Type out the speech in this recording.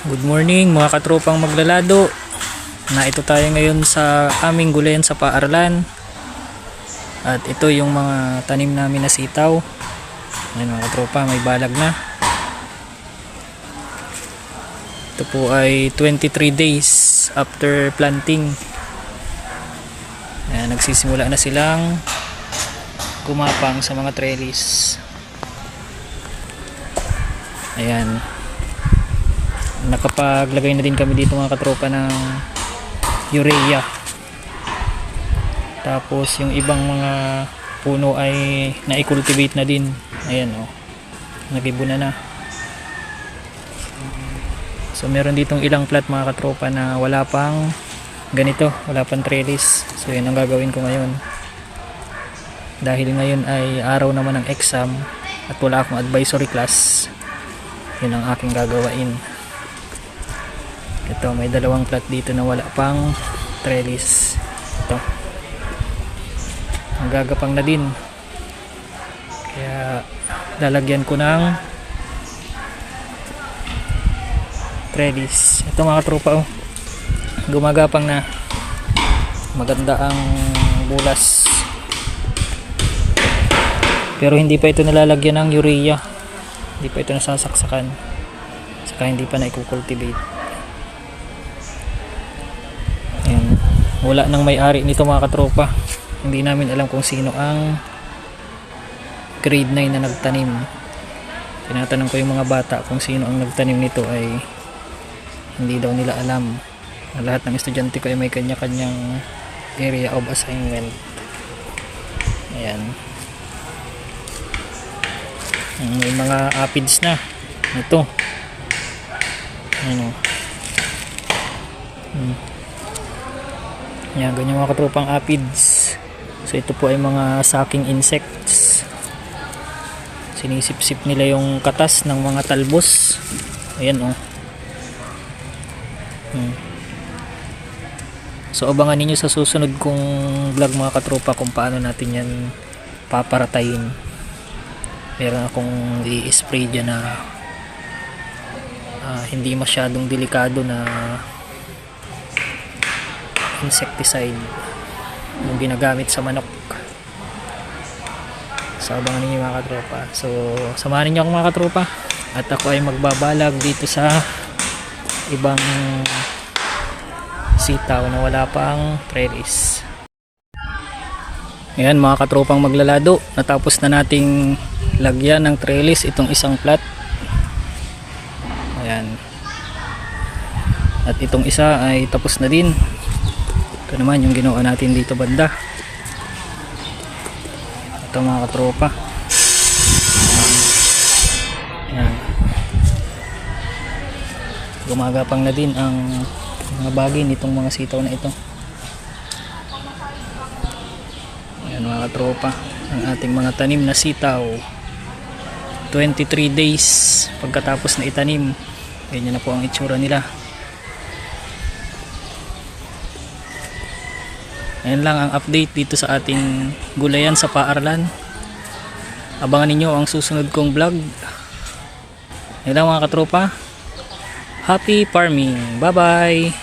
Good morning mga katropang maglalado. Na ito tayo ngayon sa aming gulayan sa paaralan. At ito yung mga tanim namin na sitaw. Ayan mga katropa, may balag na. Ito po ay 23 days after planting. Ayan, nagsisimula na silang gumapang sa mga trellis. Ayan nakapaglagay na din kami dito mga katropa ng urea. Tapos yung ibang mga puno ay na-cultivate na din. Ayan o oh. nagibo na na. So meron ditong ilang plat mga katropa na wala pang ganito. Wala pang trellis. So yun ang gagawin ko ngayon. Dahil ngayon ay araw naman ng exam at wala akong advisory class yun ang aking gagawain ito may dalawang plat dito na wala pang trellis. Ito. Ang gagapang na din. Kaya lalagyan ko ng trellis. Ito mga tropa oh. Gumagapang na. Maganda ang bulas. Pero hindi pa ito nalalagyan ng urea. Hindi pa ito nasasaksakan. Saka hindi pa na i-cultivate Ayan. Wala nang may-ari nito mga katropa. Hindi namin alam kung sino ang grade 9 na nagtanim. Tinatanong ko yung mga bata kung sino ang nagtanim nito ay hindi daw nila alam. Lahat ng estudyante ko ay may kanya-kanyang area of assignment. Ayan. May mga apids na. Ito. Ano. Hmm. Yan, ganyan mga katropang apids. So ito po ay mga sucking insects. Sinisip-sip nila yung katas ng mga talbos. Ayan oh. Hmm. So abangan ninyo sa susunod kong vlog mga katropa kung paano natin yan paparatayin. Meron akong i-spray dyan na ah, hindi masyadong delikado na insecticide yung ginagamit sa manok. So abangan ninyo mga katropa. So samahan ninyo ako mga katropa. At ako ay magbabalag dito sa ibang sitaw na wala pang trellis ayan mga katropang maglalado. Natapos na nating lagyan ng trellis itong isang plat. Ayan. At itong isa ay tapos na din ito naman yung ginawa natin dito banda. Ito mga katropa. Ayan. Gumagapang na din ang mga bagay nitong mga sitaw na ito. Ayan mga katropa. Ang ating mga tanim na sitaw. 23 days pagkatapos na itanim. Ganyan na po ang itsura nila Ayan lang ang update dito sa ating gulayan sa paaralan. Abangan ninyo ang susunod kong vlog. Ayan lang mga katropa. Happy farming. Bye bye.